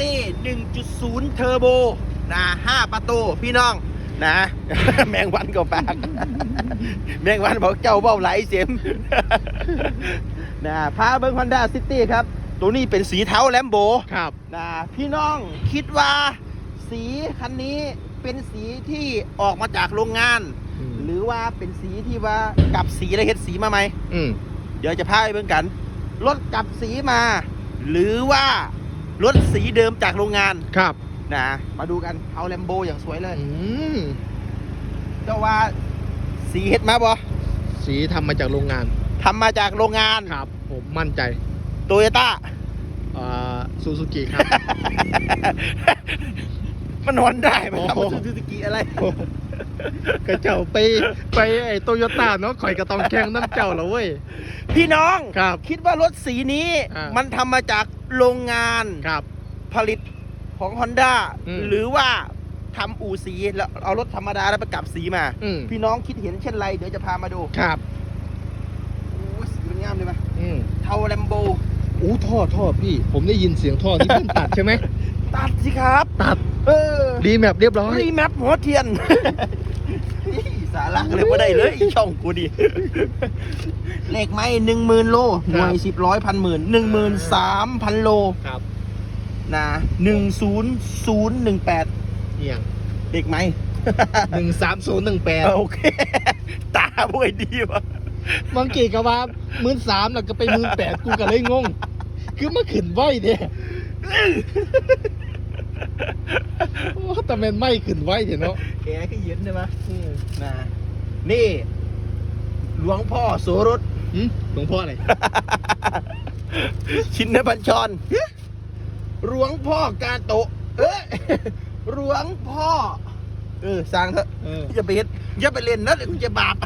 ตี้1.0 เทอร์โบนะ5ประตูพี่น้องนะ แมงวันก็ปาก แมงวันบอกเจ้าเบ้าไหลเสียมนะพาเบิ้งฮอนด้าซิตี้ครับ ตัวนี้เป็นสีเทาแลมโบครับนะพี่น้องคิดว่าสีคันนี้เป็นสีที่ออกมาจากโรงงาน หรือว่าเป็นสีที่ว่ากลับสีแล้วเฮ็ดสีมาไหมอืมเดี๋ยวจะพาไปเบิ่งกัน รถกลับสีมา หรือว่า รถสีเดิมจากโรงงานครับนะมาดูกันเอาแลมโบอย่างสวยเลยอืมเจ้าว่าสีเฮ็ดมาบ่สีทำมาจากโรงงานทำมาจากโรงงานครับ ผมมั่นใจโตโยต้าอ่าซูซูกิครับ มันนอนได้ไหมครับโอ้โหซูซูกิอะไรก็เจ้าไปไปไอ้โตโยต้าเนาะข่อยก็ต้องแข่งน้ำเจ้าแล้วเว้ย พี่น้องครับ คิดว่ารถสีนี้อ่ามัมันทำมาจาก โรงงานครับ ผลิตของ Honda อืมหรือว่าทำอู่สีแล้วเอารถธรรมดาแล้วไปกลับสีมา อืม พี่น้องคิดเห็นเช่นไร เดี๋ยวจะพามาดูครับ โอ้สีมันงามเลยไหมอืมเทาแลมโบอู้ท่อท่อพี่ ผมได้ยินเสียงท่อที่เพิ่งตัดใช่ไหม ตัดสิครับ ตัด เออรีแมปเรียบร้อย รีแมปหัวเทียน สาระเลยว่าได้เลยอีช่องกูดิเลขไม้หนึ่งหมื่นโลหน่วยสิบร้อยพันหมื่นหนึ่งหมื่นสามพันโลครับนะหนึ่งศูนย์ศูนย์หนึ่งแปดเอียงเลขไม้หนึ่งสามศูนย์หนึ่งแปดโอเค ตาบวยดีวะบางกีก็ว่าหมื่นสามแล้วก็ไปหมื่นแปดกูก็เลยงง คือมาขึ้นไหวเนี่ยโอ้ แต่แมันไม่ขึ้นไหวเถอะเนาะแกก็เย็นใช่ไหมนะนี่ หลวงพ่อโสรสหึหลวงพ่ออะไรชินบัญชรหลวงพ่อกาโตะเอ้ยหลวงพ่อ เออสร้างเถอะเอออย่าไปเฮ็ดอย่าไปเล่นนะเดี๋ยวคุณจะบาป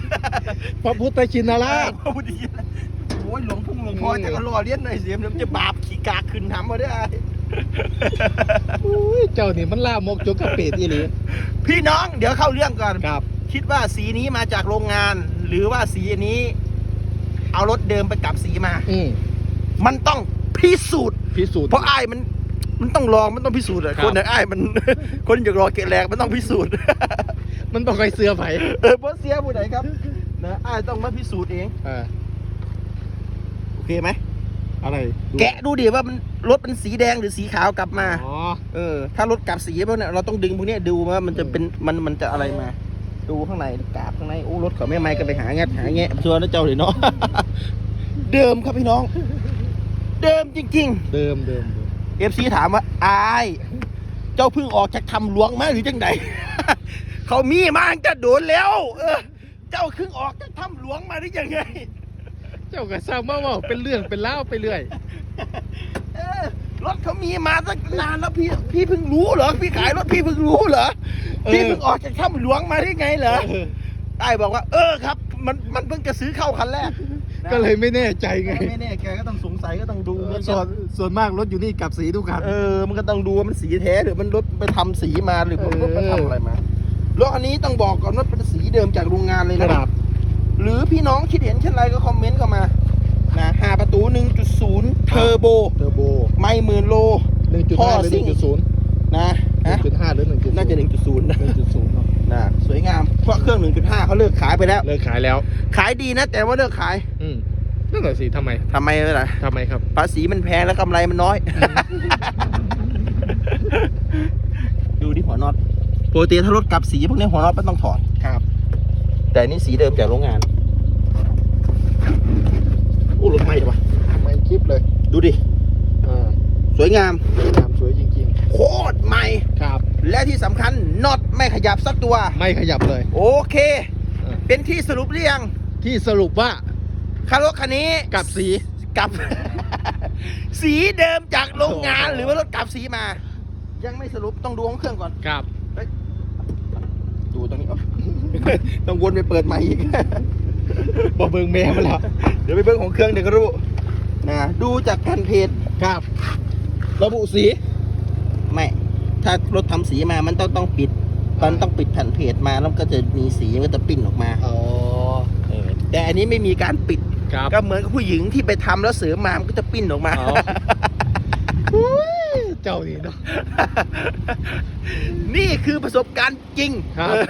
พระพุทธชินราช พระพุทธเจ้าโอ้ยหลวงพุ่งหลวงพ่ออืมจะก็รอเลี้ยนหน่อยเสียมเดี๋ยวมันจะบาปขี้กากขึ้นทำมาได้ อุ้ยเจ้านี่มันล่ามกจกกระเป็ดอีหลีพี่น้องเดี๋ยวเข้าเรื่องก่อน ครับ คิดว่าสีนี้มาจากโรงงาน หรือว่าสีอันนี้ เอารถเดิมไปกลับสีมา อืมมันต้องพิสูจน์ พิสูจน์ เพราะอ้ายมัน มันต้องลองมันต้องพิสูจน์อะครับ คนอย่างอ้ายมัน คนอยากรอเกะแรงมันต้องพิสูจน์ มันบอกใครเสื้อไผเออเพราะเสียผู้ใดครับนะอ้ายต้องมาพิสูจน์เองอ่าโอเคไหม อะไรดูแกะดูดิว่ามันรถเป็นสีแดงหรือสีขาวกลับมา อ๋อ เออ ถ้ารถกลับสีพวกเนี้ยเราต้องดึงพวกเนี้ยดูว่ามันจะเป็นมันมันจะอะไรมา ดูข้างในกราบข้างในโอ้รถเขาไม่ไม้กันไปหาแงะหาแงะชัวร์นะเจ้าเลยเนาะ เดิมครับพี่น้อง เดิมจริงๆเดิมเดิมเดิมเอฟซีถามว่าอาย เจ้าเพิ่งออกจากทำหลวงมาหรือจังใด เขามีมาตั้งแต่โดนแล้ว เออ เจ้าเพิ่งออกจากทำหลวงมาหรือยังไง เจ้าก็สร้างมาว่าเป็นเรื่องเป็นเล่าวไปเรื่อย เออรถเขามีมาตั้งนานแล้วพี่พี่เพิ่งรู้เหรอพี่ขายรถพี่เพิ่งรู้เหรอเออ พี่เพิ่งออกจากถ้ำหลวงมาได้ไงเหรอได้บอกว่า เออครับ มันมันเพิ่งจะซื้อเข้าคันแรกนะก็เลยไม่แน่ใจไง ไม่แน่แกก็ต้องสงสัยก็ต้องดูว่าส่วนส่วนมากรถอยู่นี่กลับสีทุกคัน เออมันก็ต้องดูว่ามันสีแท้หรือมันรถไปทำสีมาหรือมันรถไปทำอะไรมารถอันนี้ต้องบอกก่อนว่าเป็นสีเดิมจากโรงงานเลยคนะรับ หรือพี่น้องคิดเห็นเช่นไรก็คอมเมนต์เข้ามานะหาประตู 1.0 เทอร์โบ เทอร์โบ ไม่หมื่นโล หนึ่งจุดท่อห้าหรือซิ่หนึ่งงจุดศูนย์นะหนึ่ฮะงจุดห้าหรือหนึ่งจุดน่าจะ1.0นะหนึ่งจุดศูนย์เนาะนะสวยงาม เพราะเครื่อง 1.5เขาเลิกขายไปแล้ว เลิกขายแล้ว ขายดีนะ แต่ว่าเลิกขายอืมนั่นแหละสิทำไมทำไมล่ะ ทำไมครับ ภาษีมันแพงแล้วกำไรมันน้อย ดูที่หัวน็อตปกติถ้ารถกลับสีพวกนี้หัวน็อตไม่ต้องถอดครับ แต่อันนี่สีเดิมจากโรงงานโอ้รถใหม่จังวะไม่คลิปเลย ดูดิอ่าสวยงามสวยงามสวยจริงโคตรใหม่ๆครับ และที่สำคัญน็อตไม่ขยับสักตัว ไม่ขยับเลย โอเคเออเป็นที่สรุปหรือยังที่สรุปว่าคารถคันนี้กลับสีกลับ สีเดิมจากโรงงานโอ้โหหรือว่ารถกลับสีมา ยังไม่สรุปต้องดูของเครื่องก่อนครับดูตรงนี้ ต้องวนไปเปิดใหม่อีกบอเบิงแม่มาแล้วเดี๋ยวไปเบิ้งของเครื่องเดี๋ยวก็รู้นะดูจากแผ่นเพจครับ ระบุสีไม่ถ้ารถทำสีมามันต้องต้องปิดมันต้องปิดแผ่นเพจมาแล้วก็จะมีสีมันก็จะปิ้นออกมาอ๋อเออแต่อันนี้ไม่มีการปิดครับก็เหมือนกับผู้หญิงที่ไปทำแล้วเสริมมามันก็จะปิ้นออกมาอ๋ออุ๊ย เจ้านี่เนาะ นี่คือประสบการณ์จริง ครับเออ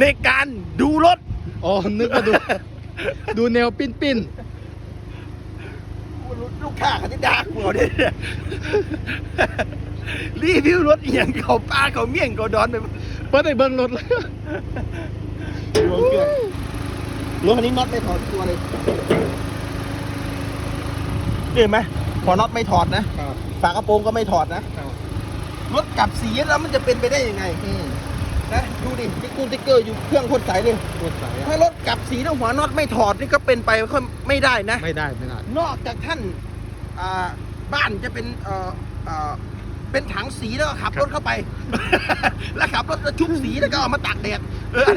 ในการดูรถ อ๋อ นึกว่าดู ดูแนวปิ้นปิ้นลูกค้าเขาจะด่ากูเอาเนี่ยรีวิวรถเอียงเขาปลาเขาเมี่ยงเขาดอนไปหมดๆเปิดได้เบิ้งรถเลยรถเครื่องรถคันนี้น็อตไม่ถอดตัวเลยเห็นไหม พอน็อตไม่ถอดนะ ครับ ฝากระโปรงก็ไม่ถอดนะ ครับรถกลับสีแล้วมันจะเป็นไปได้ยังไงอืมนะดูดิติ๊กกูติ๊กเกอร์อยู่เครื่องพ่นใสเลย รถสายถ้ารถกลับสีแล้วหัวน็อตไม่ถอดนี่ก็เป็นไปก็ไม่ได้นะ ไม่ได้ไม่ได้ นอกจากท่านอ่าบ้านจะเป็นเอ่อเอ่อเป็นถังสีแล้วก็ขับรถเข้าไป แล้วขับรถแล้วชุบสีแล้วก็เอามาตากแดดเออ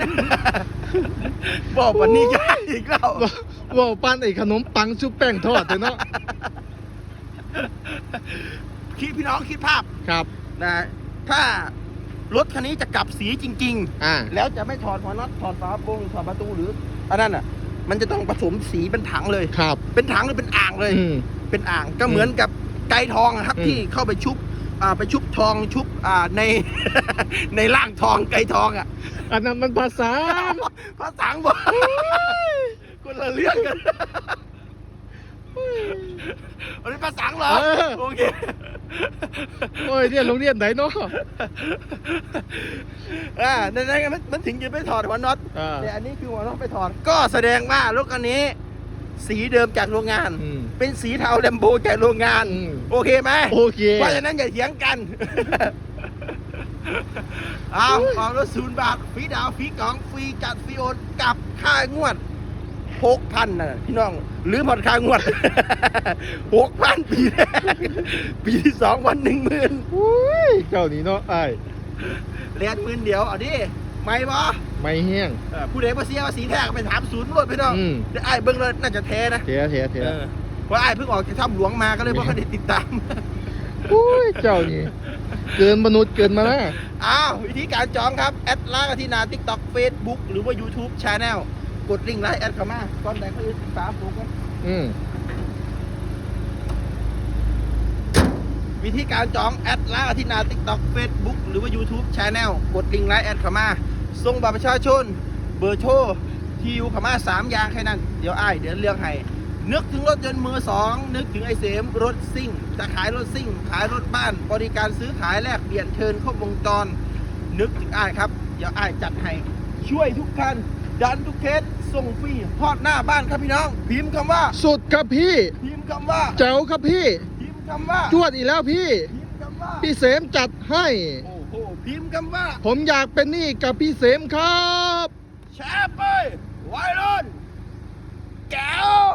บอกวันนี้ยากอีกแล้ว ว่าว่าป้านไอ้ขนมปังชุบแป้งทอดเลยเนาะ คิดพี่น้องคิดภาพครับนะถ้ารถคันนี้จะกลับสีจริง อ่าๆ แล้วจะไม่ถอดหัวน็อตถอดฝากระโปรงถอดประตูหรืออันนั้นอะ มันจะต้องผสมสีเป็นถังเลย ครับเป็นถังหรือเป็นอ่างเลย อืม เป็นอ่างก็เหมือนกับไก่ทองอะครับอืม ที่เข้าไปชุบอ่าไปชุบทองชุบอ่าใน ในร่างทองไก่ทองอะ อันนั้นมันภาษา ภาษาอังบอกคนละเรื่องกัน อันนี้ภาษาอังเหรอเออ โอเคโอ้ยเนี่ยโรงเรียนไหนเนาะอ่าในนั้นมันมันถึงจะไม่ถอดหัวน็อตอ่าแต่อันนี้คือหัวน็อตไปถอด ก็แสดงว่ารถคันนี้ สีเดิมจากโรงงาน อืม เป็นสีเทาแลมโบจากโรงงาน อืม โอเคไหมโอเค เพราะฉะนั้นอย่าเถียงกัน เอาความรถศูนย์บาทฟรีดาวน์ฟรีกล่องฟรีจัดฟรีโอนกับค่างวด หกพันนะพี่น้องหรือผ่อนค่างวดหกพันปีแรกปีที่สองวันหนึ่งหมื่นอุ้ยเจ้านี่เนาะไอ้ายเรียนหมื่นเดียวเอาดิไม่บอไม่แห้งผู้ใดมาเสียภาษีแท้ก็ไปถามศูนย์รถพี่น้องอืมเดี๋ยวไอ้ายเบิ้งเลยน่าจะแท้นะเทียเทียเทียเออเพราะไอ้ายเพิ่งออกจากถ้ำหลวงมาก็เลยไม่ค่อยได้ติดตามอุ้ยเจ้านี่เกินมนุษย์เกินมานะอ้าววิธีการจองครับ แอดไลน์ที่หนา TikTok Facebook หรือว่า YouTube Channel กดลิงก์ไลน์แอดเข้ามาก่อนแต่เขาจะสาสูงกันอืมวิธีการจองแอดไลน์ที่หนา TikTok Facebook หรือว่า YouTube Channel กดลิงก์ไลน์แอดเข้ามาส่งบัตรประชาชน เบอร์โทรที่อยู่เข้ามาสามอย่างแค่นั้น เดี๋ยวอ้ายเดี๋ยวเรื่องให้นึกถึงรถยนต์มือสองนึกถึงไอเสมรถซิ่ง จะขายรถซิ่ง ขายรถบ้าน บริการซื้อขายแลกเปลี่ยนเชิญครบวงจร นึกถึงอ้ายครับ เดี๋ยวอ้ายจัดให้ช่วยทุกคันดันทุกเคส ส่งฟรีทอดหน้าบ้านครับพี่น้อง พิมพ์คำว่า สุดครับพี่ พิมพ์คำว่าแจ๋วครับพี่ พิมพ์คำว่าจวดอีกแล้วพี่ พิมพ์คำว่าพี่เสมจัดให้ โอ้โหพิมพ์คำว่าผมอยากเป็นหนี้กับพี่เสมครับ แชร์ไปไวรัลแก้ว